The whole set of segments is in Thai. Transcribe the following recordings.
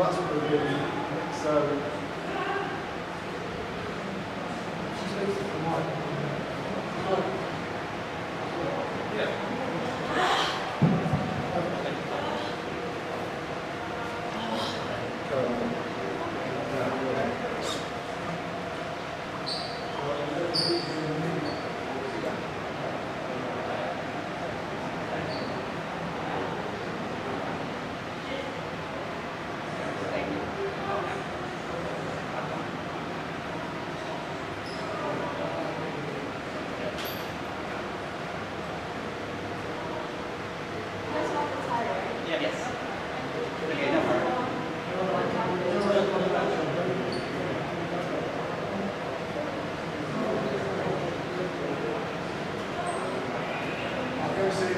must prevail. So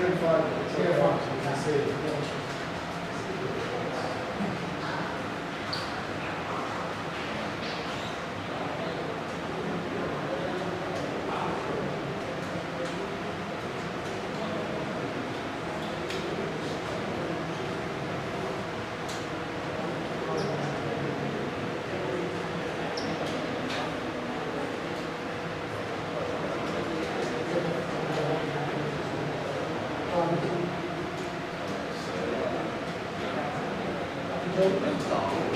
Ten five. Ten five. Thôn.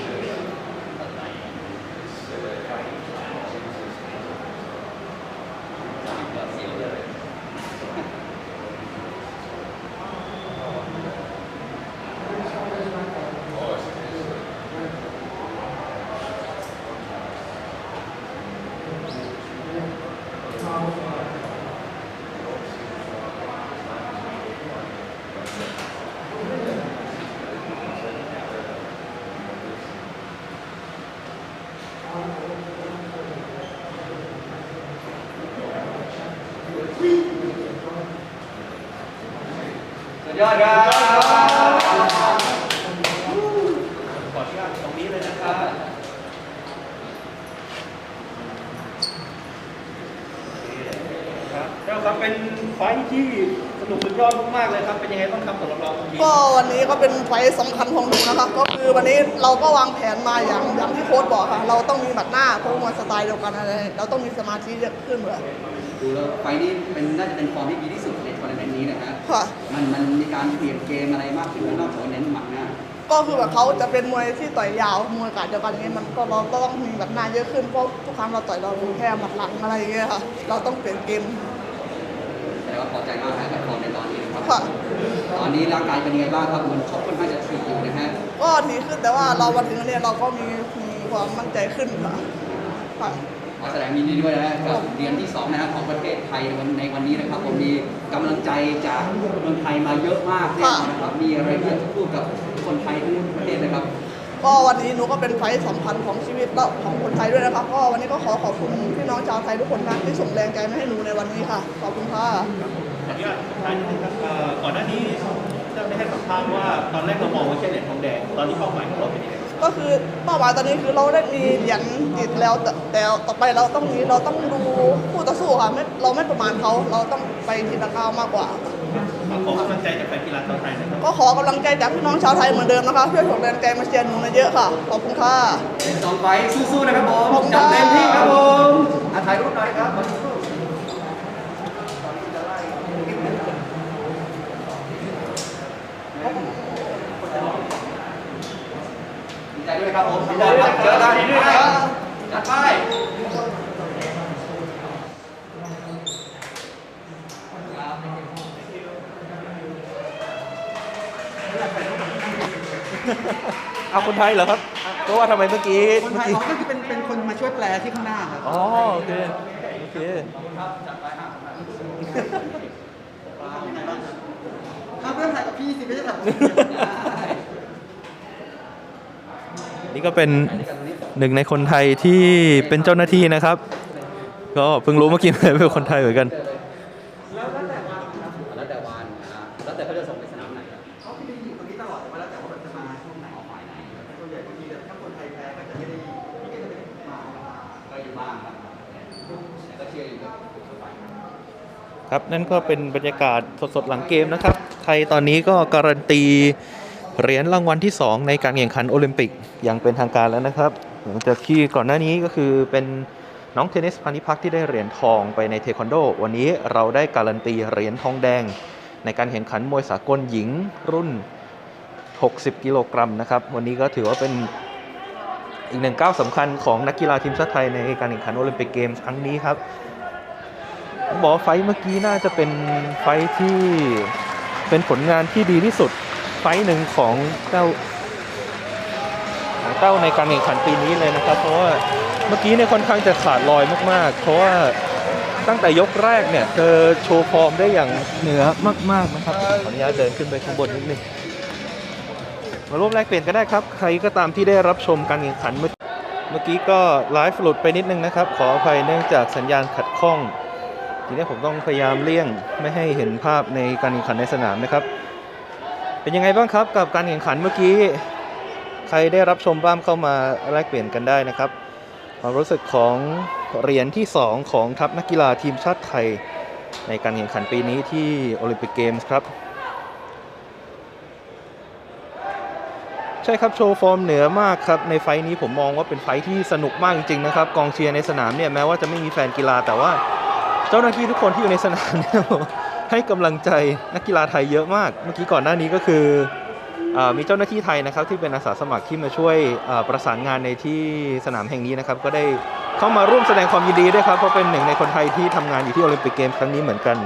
ยอดครับขออนุญาตตรงนี้เลยนะครับ ครับแล้วครับเป็นไฟท์ที่สนุกสุดยอดมากๆเลยครับ เป็นยังไงบ้างครับสำหรับเราทีก็วันนี้ก็เป็นไฟล์สำคัญของหนูนะคะก็คือวันนี้เราก็วางแผนมาอย่างอย่างที่โค้ชบอกค่ะ เราต้องมีหมัดหน้าเพราะว่าสไตล์เดียวกันอะไรเราต้องมีสมาธิเยอะขึ้นเหมือนดูแล้วไฟล์นี้เป็นน่าจะเป็นฟอร์มที่ดีที่สุดในทัวร์นาเมนต์ นี้นะฮะค่ะ มันมันมีการเปลี่ยนเกมอะไรมากขึ้นไหมนอกจากว่าเน้นหมัดหน้าก็คือแบบเขาจะเป็นมวยที่ต่อยยาวมวยกาดเดียวกันอย่างนี้มันก็เราก็ต้องมีหมัดหน้าเยอะขึ้นเพราะทุกครั้งเราต่อยเรามีแค่หมัดหลังอะไรอย่างเงี้ยค่ะ เราต้องเปลี่ยนเกมแต่ว่าพอใจมากนะกับฟอร์มในตอนนี้นะครับค่ะตอนนี้ร่างกายเป็นยังไงบ้างครับเหมันชกค่อนข้างจะถี่อยู่นะฮะก็ดีขึ้นแต่ว่าเราวันถึงเนี่ยเราก็มีมีความมั่นใจขึ้นค่ะค่ะ ขอแสดงยินดีด้วยนะฮะกับเหรียญที่สองนะฮะของประเทศไทยในวันในวันนี้นะครับผมมีกำลังใจจากเมืองไทยมาเยอะมากแน่นอนนะครับมีอะไรที่จะพูดกับคนไทยทั้งประเทศนะครับ ก็วันนี้หนูก็เป็นไฟล์สำคัญของชีวิตแล้วของคนไทยด้วยนะครับก็วันนี้ก็ขอขอบคุณพี่น้องชาวไทยทุกคนนะที่ส่งแรงใจมาให้หนูในวันนี้ค่ะ ขอบคุณค่ะขออนุญาตท่านนิดนึงครับเอ่อก่อนหน้านี้ท่านได้ให้สัมภาษณ์ว่าตอนแรกเรามองว่าแค่เหรียญทองแดงตอนนี้เป้าหมายของเราเป็นยังไง ก็คือเป้าหมายตอนนี้คือเราได้มีเหรียญติดแล้วแต่แต่ต่อไปเราต้องมีเราต้องดูคู่ต่อสู้ค่ะไม่เราไม่ประมาณเขาเราต้องไปทีละก้าวมากกว่า ขอกำลังใจจากแฟนกีฬาชาวไทยนะครับก็ขอกำลังใจจากพี่น้องชาวไทยเหมือนเดิมนะคะช่วยส่งแรงใจมาเชียร์หนูเยอะๆค่ะขอบคุณค่ะ เป็นสองไฟล์สู้ๆนะครับผมขอบคุณจัดเต็มที่ครับคผรับมอาถ่ายรูปหน่อยครับขอรูปดีใจด้วย ครับผมดีใจด้วยเจอกันดีด้วยครับจัดไปเอาคนไทยเหรอครับ เพราะว่าทำไมเมื่อกี้คนไทยอ๋อก็คือเป็นเป็นคนมาช่วยแปลที่ข้างหน้าครับ อ๋อโอเคโอเคครับเรื่องถ่ายกับพี่สิไม่ใช่ถ่ายกับผม นี่ก็เป็นหนึ่งในคนไทยที่เป็นเจ้าหน้าที่นะครับ ก็เพิ่งรู้เมื่อกี้เป็นคนไทยเหมือนกันแล้วแต่วันนะครับแล้วแต่วันนะแล้วแต่เขาจะส่งไปสนามไหนครับเขาไม่ได้อยู่ตรงนี้ตลอดแต่ว่าแล้วแต่ว่าจะมาช่วงไหนออกฝ่ายไหนครับนั่นก็เป็นบรรยากาศสดๆหลังเกมนะครับ ไทยตอนนี้ก็การันตี เหรียญรางวัลที่ 2 ในการแข่งขันโอลิมปิกอย่างเป็นทางการแล้วนะครับหลังจากที่ก่อนหน้านี้ก็คือเป็นน้องเทนนิสพานิพักที่ได้เหรียญทองไปในเทควันโด วันนี้เราได้การันตีเหรียญทองแดง ในการแข่งขันมวยสากลหญิงรุ่น 60 กิโลกรัมนะครับ วันนี้ก็ถือว่าเป็นอีกหนึ่งก้าวสำคัญของนักกีฬาทีมชาติไทยในการแข่งขันโอลิมปิกเกมส์ครั้งนี้ครับบอกไฟเมื่อกี้น่าจะเป็นไฟที่เป็นผลงานที่ดีที่สุด ไฟหนึ่งของเจ้าของเต้าในการแข่งขันปีนี้เลยนะครับ เพราะว่าเมื่อกี้เนี่ยค่อนข้างจะขาดลอยมากๆ เพราะว่าตั้งแต่ยกแรกเนี่ยเธอโชว์ฟอร์มได้อย่างเหนือมาก ๆนะครับขออนุญาตเดินขึ้นไปข้างบนนิดนึงมาร่วมแลกเปลี่ยนกันได้ครับ ใครก็ตามที่ได้รับชมการแข่งขันเมื่อเมื่อกี้ก็ไลฟ์หลุดไปนิดนึงนะครับ ขออภัยเนื่องจากสัญญาณขัดข้อง ทีนี้ผมต้องพยายามเลี่ยงไม่ให้เห็นภาพในการแข่งขันในสนามนะครับ เป็นยังไงบ้างครับกับการแข่งขันเมื่อกี้ ใครได้รับชมบ้างเข้ามาแลกเปลี่ยนกันได้นะครับ ความรู้สึกของเหรียญที่ 2 ของทัพนักกีฬาทีมชาติไทย ในการแข่งขันปีนี้ที่โอลิมปิกเกมส์ครับ ใช่ครับโชว์ฟอร์มเหนือมากครับ ในไฟท์นี้ผมมองว่าเป็นไฟท์ที่สนุกมากจริงๆนะครับกองเชียร์ในสนามเนี่ยแม้ว่าจะไม่มีแฟนกีฬาแต่ว่า เจ้าหน้าที่ทุกคนที่อยู่ในสนามเนี่ย ให้กำลังใจนักกีฬาไทยเยอะมาก เมื่อกี้ก่อนหน้านี้ก็คืออมีเจ้าหน้าที่ไทยนะครับที่เป็นอาสาสมัครที่มาช่วยประสานงานในที่สนามแห่งนี้นะครับก็ได้เข้ามาร่วมแสดงความยินดีด้วยครับเพราะเป็นหนึ่งในคนไทยที่ทำงานอยู่ที่โอลิมปิกเกมส์ครั้งนี้เหมือนกัน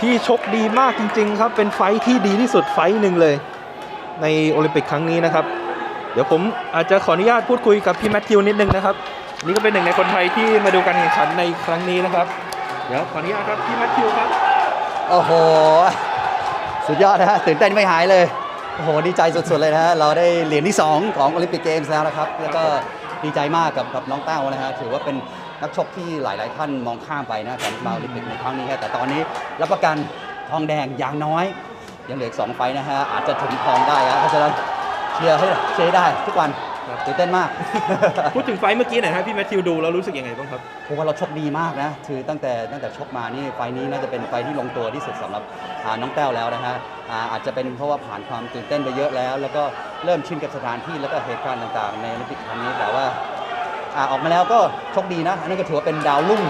พี่ชกดีมากจริง ๆ ครับ เป็นไฟที่ดีที่สุดไฟหนึ่งเลย ในโอลิมปิกครั้งนี้นะครับ เดี๋ยวผมอาจจะขออนุญาตพูดคุยกับพี่แมทธิวนิดนึงนะครับ นี่ก็เป็นหนึ่งในคนไทยที่มาดูการแข่งขันในครั้งนี้นะครับ เดี๋ยวขออนุญาตครับพี่แมทธิวครับ โอ้โห สุดยอดนะฮะตื่นเต้นไม่หายเลย โอ้โห ดีใจสุดๆเลยนะฮะ เราได้เหรียญที่ 2 ของโอลิมปิกเกมส์แล้วนะครับ แล้วก็ดีใจมากกับกับน้องเต้านะฮะ ถือว่าเป็นนักชกที่หลาย ๆ ท่านมองข้ามไปนะการมาโอลิมปิกในครั้งนี้ฮะแต่ตอนนี้รับประกันทองแดงอย่างน้อย ยังเหลืออีกสองไฟต์นะฮะ อาจจะถึงทองได้ฮะเพราะฉะนั้นเชียร์ให้เชียร์ให้ได้ทุกวัน ครับตื่นเต้นมาก พูดถึงไฟท์เมื่อกี้หน่อยครับพี่แมทธิวดูแล้วรู้สึกยังไงบ้างครับ ผมว่าเราชกดีมากนะ คือตั้งแต่ตั้งแต่ชกมานี่ไฟล์นี้น่าจะเป็นไฟล์ที่ลงตัวที่สุดสำหรับอ่าน้องแต้วแล้วนะฮะอ่าอาจจะเป็นเพราะว่าผ่านความตื่นเต้นไปเยอะแล้ว แล้วก็เริ่มชินกับสถานที่แล้วก็เหตุการณ์ต่างๆ ในโอลิมปิกครั้งนี้แต่ว่าอ่าออกมาแล้วก็โชคดีนะ อันนี้ก็ถือว่าเป็นดาวรุ่ง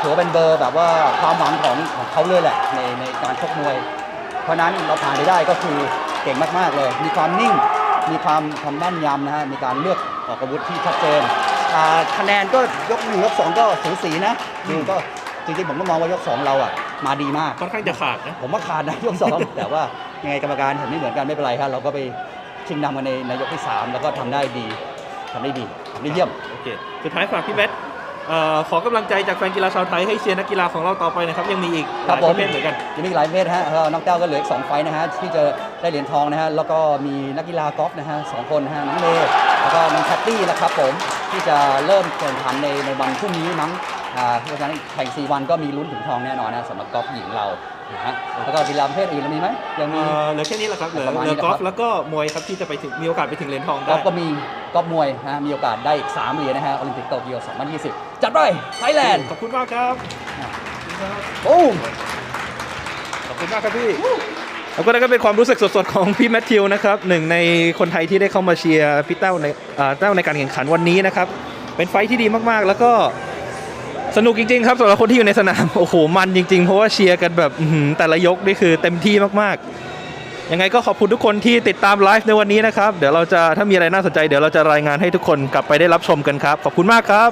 ถือว่าเป็นเบอร์แบบว่าความหวังของของเขาเลยแหละในในการชกมวย เพราะฉะนั้นเราผ่านไปได้ก็คือเก่งมากๆเลย มีความนิ่ง มีความความแม่นยำนะฮะมีการเลือกออกอาวุธที่ชัดเจนอ่าคะแนนก็ยกหนึ่งยกสองก็สูสีนะดูก็จริงๆผมก็มองว่ายกสองเราอะมาดีมาก ค่อนข้างจะขาดนะ ผมว่าขาดนะยกสอง แต่ว่ายังไงกรรมการเห็นไม่เหมือนกันไม่เป็นไรครับเราก็ไปชิงนำกันในในยกที่สามแล้วก็ทำได้ดีทำได้ดีทำได้เยี่ยม โอเค สุดท้ายฝากพี่แมทเอ่อขอกำลังใจจากแฟนกีฬาชาวไทยให้เชียร์นักกีฬาของเราต่อไปนะครับ ยังมีอีกหครัลาบยผปมระเภทเหมือนกัน ยังมีอีกหลายประเภทฮะเอ่อน้องแต้วก็เหลืออีกสองไฟล์นะฮะที่จะ ได้เหรียญทองนะฮะแล้วก็มีนักกีฬากอล์ฟนะฮะสองคนนะฮะน้องเมย์แล้วก็น้องแพตตี้นะครับผมที่จะเริ่มแข่งขันในในวันพรุ่งนี้มั้งอ่าเพราะฉะนั้นแข่ง 4 วันก็มีลุ้นถึงทองแน่นอนนะสำหรับกอล์ฟหญิงเรานะฮะแล้วก็กีฬาประเภทอื่นมีไหมยังมี เอ่อเหลือแค่นี้แหละครับ เหลือประมาณเหนี้ลือนะครับกอล์ฟแล้วก็มวยครับที่จะไปถึงมีโอกาสไปถึงเหรียญทองกอได้ล์ฟก็มีกอล์ฟมวยนะฮะมีโอกาสได้อีก3เหรียญนะฮะโอลิมปิกโตเกียว2020 จัดไปไทยแลนด์ขอบคุณมากครับ โอ้มขอบคุณมากครับพี่ แล้วก็นั่นก็เป็นความรู้สึกสดๆของพี่แมทธิวนะครับหนึ่งในคนไทยที่ได้เข้ามาเชียร์พี่เต้าในอ่าเต้าในการแข่งขันวันนี้นะครับเป็นไฟที่ดีมากๆ แล้วก็สนุกจริงๆครับสำหรับคนที่อยู่ในสนามโอ้โหมันจริงๆ เพราะว่าเชียร์กันแบบแต่ละยกนี่คือเต็มที่มากๆ ยังไงก็ขอบคุณทุกคนที่ติดตามไลฟ์ในวันนี้นะครับเดี๋ยวเราจะถ้ามีอะไรน่าสนใจเดี๋ยวเราจะรายงานให้ทุกคนกลับไปได้รับชมกันครับ ขอบคุณมากครับ